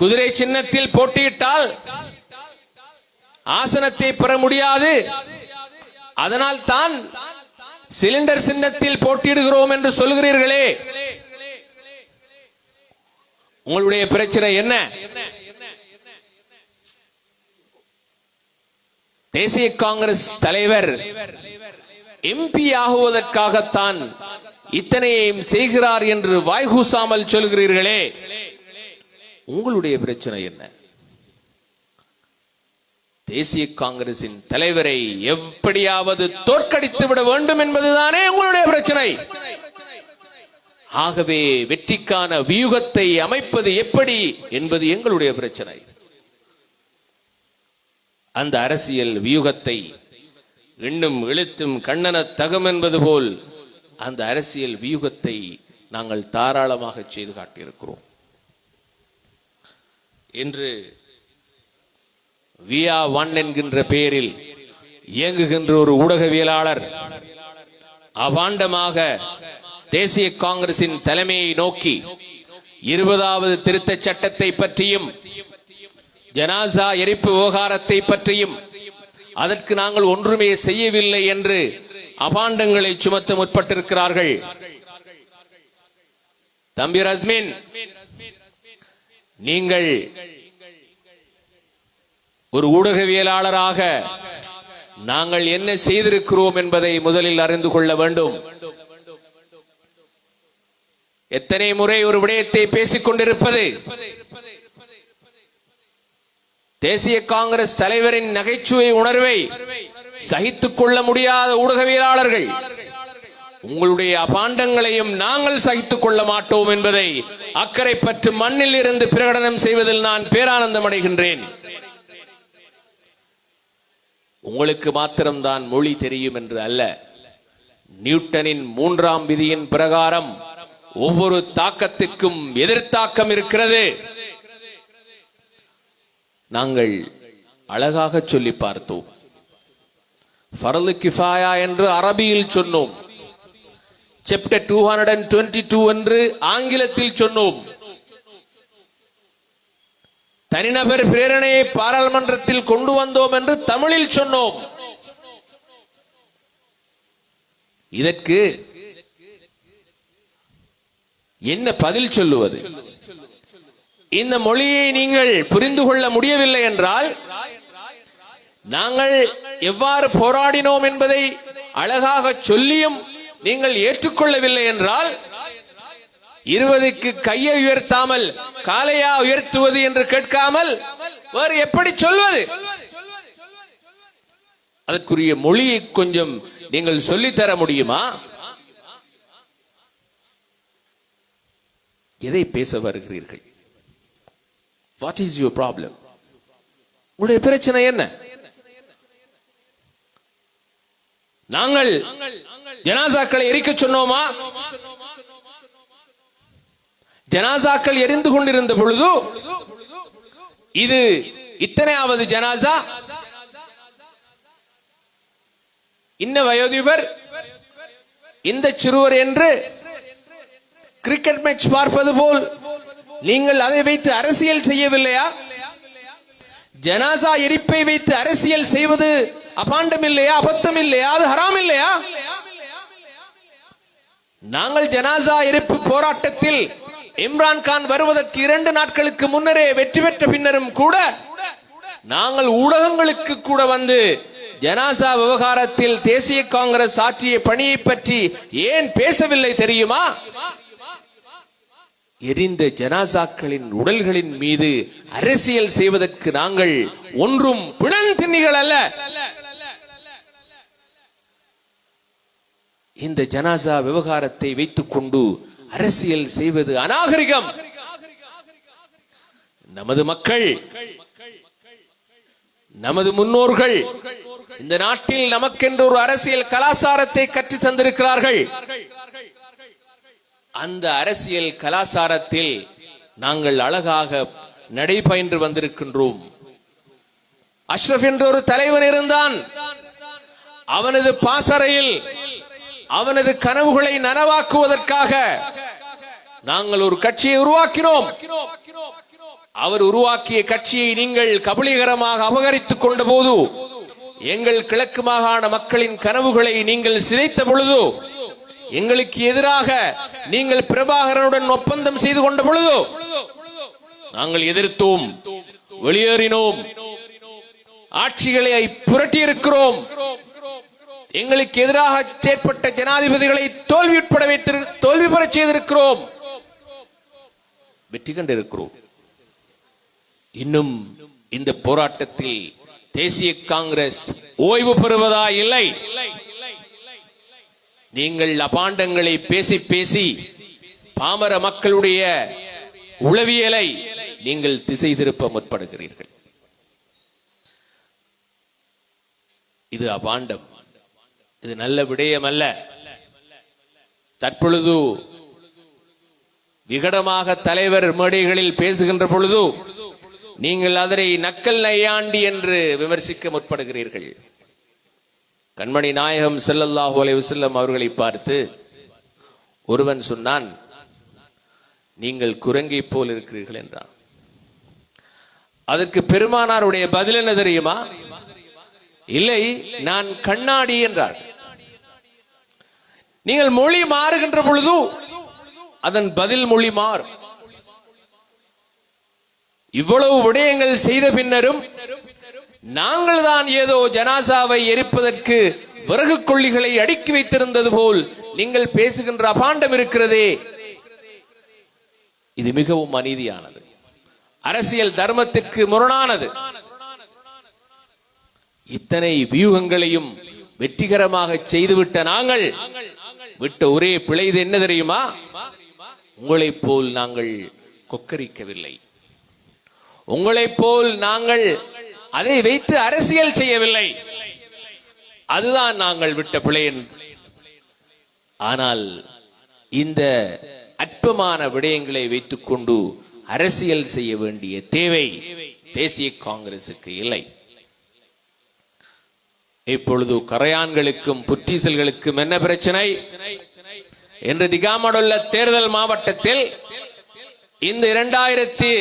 குதிரை சின்னத்தில் போட்டியிட்டால் ஆசனத்தை பெற முடியாது. அதனால் தான் சிலிண்டர் சின்னத்தில் போட்டியிடுகிறோம் என்று சொல்கிறீர்களே. உங்களுடைய பிரச்சனை என்ன? தேசிய காங்கிரஸ் தலைவர் எம்பி ஆகுவதற்காகத்தான் இத்தனையையும் செய்கிறார் என்று வாய்கூசாமல் சொல்கிறீர்களே. உங்களுடைய பிரச்சனை என்ன? தேசிய காங்கிரசின் தலைவரை எப்படியாவது தோற்கடித்து விட வேண்டும் என்பதுதானே உங்களுடைய பிரச்சனை. ஆகவே வெற்றிக்கான வியூகத்தை அமைப்பது எப்படி என்பது எங்களுடைய பிரச்சனை. அந்த அரசியல் வியூகத்தை எண்ணும் இழுத்தும் கண்ணன தகம் என்பது போல் அந்த அரசியல் வியூகத்தை நாங்கள் தாராளமாக செய்து காட்டியிருக்கிறோம். இன்று வியா ஒன் என்கின்ற பெயரில் இயங்குகின்ற ஒரு ஊடகவியலாளர் அவாண்டமாக தேசிய காங்கிரசின் தலைமையை நோக்கி இருபதாவது திருத்த சட்டத்தை பற்றியும் ஜனாசா எரிப்பு விவகாரத்தை பற்றியும் அதற்கு நாங்கள் ஒன்றுமே செய்யவில்லை என்று அபாண்டங்களை சுமத்த முற்பட்டிருக்கிறார்கள். தம்பி ரஸ்மின் நீங்கள் ஒரு ஊடகவியலாளராக நாங்கள் என்ன செய்திருக்கிறோம் என்பதை முதலில் அறிந்து கொள்ள வேண்டும். எத்தனை முறை ஒரு விடயத்தை பேசிக் கொண்டிருப்பது? தேசிய காங்கிரஸ் தலைவரின் நகைச்சுவை உணர்வை சகித்துக் கொள்ள முடியாத ஊடகவியலாளர்கள். உங்களுடைய அபாண்டங்களையும் நாங்கள் சகித்துக் கொள்ள மாட்டோம் என்பதை அக்கறை பற்று மண்ணில் இருந்து பிரகடனம் செய்வதில் நான் பேரானந்தம் அடைகின்றேன். உங்களுக்கு மாத்திரம்தான் மொழி தெரியும் என்று அல்ல. நியூட்டனின் மூன்றாம் விதியின் பிரகாரம் ஒவ்வொரு தாக்கத்திற்கும் எதிர்த்தாக்கம் இருக்கிறது. நாங்கள் அழகாக சொல்லி பார்த்தோம். ஃபரலு கிஃபாயா என்று அரபியில் சொன்னோம். Chapter two hundred and twenty two என்று ஆங்கிலத்தில் சொன்னோம். தனிநபர் பிரேரணையை பாராளுமன்றத்தில் கொண்டு வந்தோம் என்று தமிழில் சொன்னோம். இதற்கு என்ன பதில் சொல்லுவது? இந்த மொழியை நீங்கள் புரிந்து கொள்ள முடியவில்லை என்றால் நாங்கள் எவ்வாறு போராடினோம் என்பதை அழகாக சொல்லியும் நீங்கள் ஏற்றுக்கொள்ளவில்லை என்றால் இருபதுக்கு கையை உயர்த்தாமல் காலையா உயர்த்துவது என்று கேட்காமல் வேறு எப்படி சொல்வது? அதற்குரிய மொழியை கொஞ்சம் நீங்கள் சொல்லித்தர முடியுமா? எதை பேச வருகிறீர்கள்? வாட் இஸ் யுவர் ப்ராப்ளம் உங்களுடைய பிரச்சனை என்ன? நாங்கள் ஜனாசாக்களை எரிக்க சொன்னோமா? ஜனாசாக்கள் எரிந்து கொண்டிருந்த பொழுது இது இத்தனையாவது ஜனாசா? இன்ன வயோதிபர் இந்த சிறுவர் என்று கிரிக்கெட் மேட்ச் பார்ப்பது போல் நீங்கள் அதை வைத்து அரசியல் செய்யவில்லையா? ஜனாசா எரிப்பை வைத்து அரசியல் செய்வது அபாண்டம் இல்லையா அபத்தம் இல்லையா அது ஹராம் இல்லையா நாங்கள் ஜனாசா எரிப்பு போராட்டத்தில் இம்ரான் கான் வருவதற்கு இரண்டு நாட்களுக்கு முன்னரே வெற்றி பெற்ற பின்னரும் கூட நாங்கள் ஊடகங்களுக்கு கூட வந்து ஜனாசா விவகாரத்தில் தேசிய காங்கிரஸ் ஆற்றிய பணியை பற்றி ஏன் பேசவில்லை தெரியுமா? எரிந்த ஜனாசாக்களின் உடல்களின் மீது அரசியல் செய்வதற்கு நாங்கள் ஒன்றும் பிணந்திண்ணிகள் அல்ல. இந்த ஜனாசா விவகாரத்தை வைத்துக் கொண்டு அரசியல் செய்வது அநாகரிகம். நமது மக்கள் நமது முன்னோர்கள் இந்த நாட்டில் நமக்கென்று ஒரு அரசியல் கலாசாரத்தை கற்று தந்திருக்கிறார்கள். அந்த அரசியல் கலாசாரத்தில் நாங்கள் அழகாக நடைபயின்று வந்திருக்கின்றோம். அஷ்ரப் என்ற ஒரு தலைவன் இருந்தான். அவனது பாசறையில் அவனது கனவுகளை நனவாக்குவதற்காக நாங்கள் ஒரு கட்சியை உருவாக்கினோம். அவர் உருவாக்கிய கட்சியை நீங்கள் கபலீகரமாக அபகரித்துக் கொண்ட போது எங்கள் கிழக்கு மாகாண மக்களின் கனவுகளை நீங்கள் சிதைத்த பொழுது எங்களுக்கு எதிராக நீங்கள் பிரபாகரனுடன் ஒப்பந்தம் செய்து கொண்ட பொழுது நாங்கள் எதிர்த்தோம் வெளியேறினோம். ஆட்சிகளை புரட்டியிருக்கிறோம். எங்களுக்கு எதிராக செயற்பட்ட ஜனாதிபதிகளை தோல்வி உட்பட வைத்து தோல்வி பெறச் செய்திருக்கிறோம். வெற்றி கண்டிருக்கிறோம். இன்னும் இந்த போராட்டத்தில் தேசிய காங்கிரஸ் ஓய்வு பெறுவதா இல்லை. நீங்கள் அபாண்டங்களை பேசி பேசி பாமர மக்களுடைய உளவியலை நீங்கள் திசை திருப்ப முற்படுகிறீர்கள். இது அபாண்டம். இது நல்ல விடயம் அல்ல தற்பொழுது விகடமாக தலைவர் மேடைகளில் பேசுகின்ற பொழுது நீங்கள் அதனை நக்கல் நையாண்டி என்று விமர்சிக்க முற்படுகிறீர்கள். கண்மணி நாயகம் செல்லல்லாஹு அலைவசல்லம் அவர்களை பார்த்து ஒருவன் சொன்னான் நீங்கள் குரங்கை போல் இருக்கிறீர்கள் என்றான். அதற்கு பெருமானாருடைய பதில் என்ன தெரியுமா? இல்லை நான் கண்ணாடி என்றார். நீங்கள் மொழி மாறுகின்ற பொழுது அதன் பதில் மொழி மாறும். இவ்வளவு விடயங்கள் செய்த பின்னரும் நாங்கள் தான் ஏதோ ஜனாசாவை எரிப்பதற்கு விறகு கொள்ளிகளை அடுக்கி வைத்திருந்தது போல் நீங்கள் பேசுகின்ற அபாண்டம் இருக்கிறதே. இது மிகவும் அநீதியானது. அரசியல் தர்மத்திற்கு முரணானது. இத்தனை வியூகங்களையும் வெற்றிகரமாக செய்துவிட்ட நாங்கள் விட்ட ஒரே பிழை இது என்ன தெரியுமா? உங்களைப் போல் நாங்கள் கொக்கரிக்கவில்லை. உங்களைப் போல் நாங்கள் அதை வைத்து அரசியல் செய்யவில்லை. அதுதான் நாங்கள் விட்ட பிழை ஆனால் இந்த அற்பமான விடயங்களை வைத்துக்கொண்டு அரசியல் செய்ய வேண்டிய தேவை தேசிய காங்கிரசுக்கு இல்லை. இப்பொழுது கரையான்களுக்கும் புற்றீசல்களுக்கும் என்ன பிரச்சனை? என்று திகாமடுள்ள தேர்தல் மாவட்டத்தில் இந்த இரண்டாயிரத்தி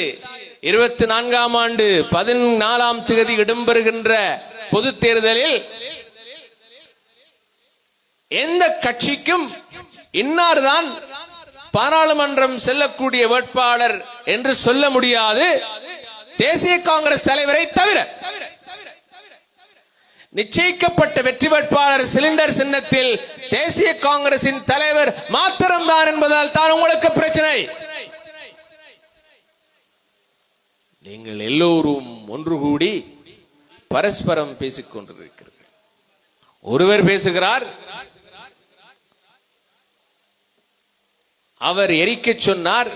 இருபத்தி நான்காம் ஆண்டு பதினாலாம் தேதி இடம்பெறுகின்ற பொது தேர்தலில் எந்த கட்சிக்கும் இன்னார்தான் பாராளுமன்றம் செல்லக்கூடிய வேட்பாளர் என்று சொல்ல முடியாது. தேசிய காங்கிரஸ் தலைவரை தவிர நிச்சயிக்கப்பட்ட வெற்றி வேட்பாளர் சிலிண்டர் சின்னத்தில் தேசிய காங்கிரசின் தலைவர் மாத்திரம்தான் என்பதால் தான் உங்களுக்கு பிரச்சனை. நீங்கள் எல்லோரும் ஒன்று கூடி பரஸ்பரம் பேசிக் கொண்டிருக்கிறீர்கள் ஒருவர் பேசுகிறார் அவர் எரிக்கச் சொன்னார்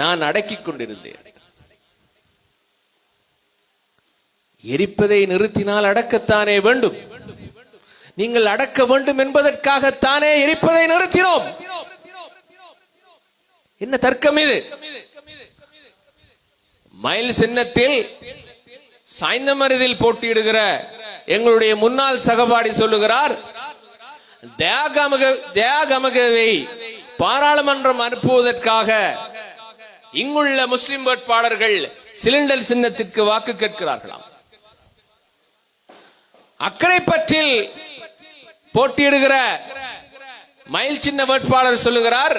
நான் அடக்கிக் கொண்டிருந்தேன். எரிப்பதை நிறுத்தினால் அடக்கத்தானே வேண்டும்? நீங்கள் அடக்க வேண்டும் என்பதற்காகத்தானே எரிப்பதை நிறுத்தினோம்? என்ன தர்க்கம் இது? மயில் சின்னத்தில் சாய்ந்த மருதில் போட்டியிடுகிற எங்களுடைய முன்னாள் சகபாடி சொல்லுகிறார் தியாகமகவை பாராளுமன்றம் அனுப்புவதற்காக இங்குள்ள முஸ்லிம் வேட்பாளர்கள் சிலிண்டர் சின்னத்திற்கு வாக்கு கேட்கிறார்களாம். அக்கரைப்பற்றில் போட்டியிடுகிற மயில் சின்ன வேட்பாளர் சொல்லுகிறார்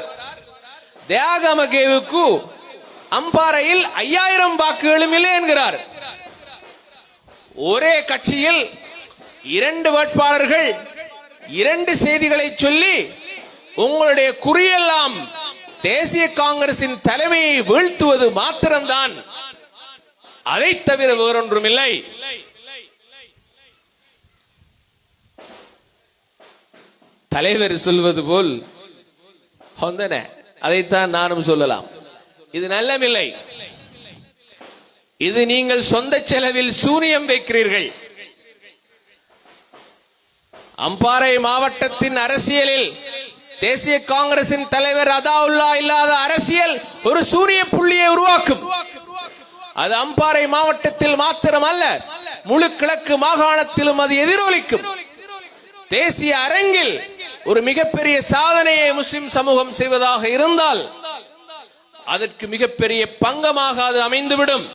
தியாகமகேவுக்கு அம்பாறையில் ஐயாயிரம் வாக்குகளும் இல்லை என்கிறார். ஒரே கட்சியில் இரண்டு வேட்பாளர்கள் இரண்டு செய்திகளை சொல்லி உங்களுடைய குறியெல்லாம் தேசிய காங்கிரசின் தலைமையை வீழ்த்துவது மாத்திரம்தான். அதை தவிர வேறொன்றும் தலைவர் சொல்வது போல் ஒந்தன அதைத்தான் நானும் சொல்லலாம். இது நல்லமில்லை. இது நீங்கள் சொந்த செலவில் சூனியம் வைக்கிறீர்கள். அம்பாறை மாவட்டத்தின் அரசியலில் தேசிய காங்கிரசின் தலைவர் அதாவுல்லா இல்லாத அரசியல் ஒரு சூரிய புள்ளியை உருவாக்கும். அது அம்பாறை மாவட்டத்தில் மாத்திரம் அல்ல முழு கிழக்கு மாகாணத்திலும் அது எதிரொலிக்கும். தேசிய அரங்கில் ஒரு மிகப்பெரிய சாதனையை முஸ்லிம் சமூகம் செய்வதாக இருந்தால் அதற்கு மிகப்பெரிய பங்கமாக அது அமைந்துவிடும்.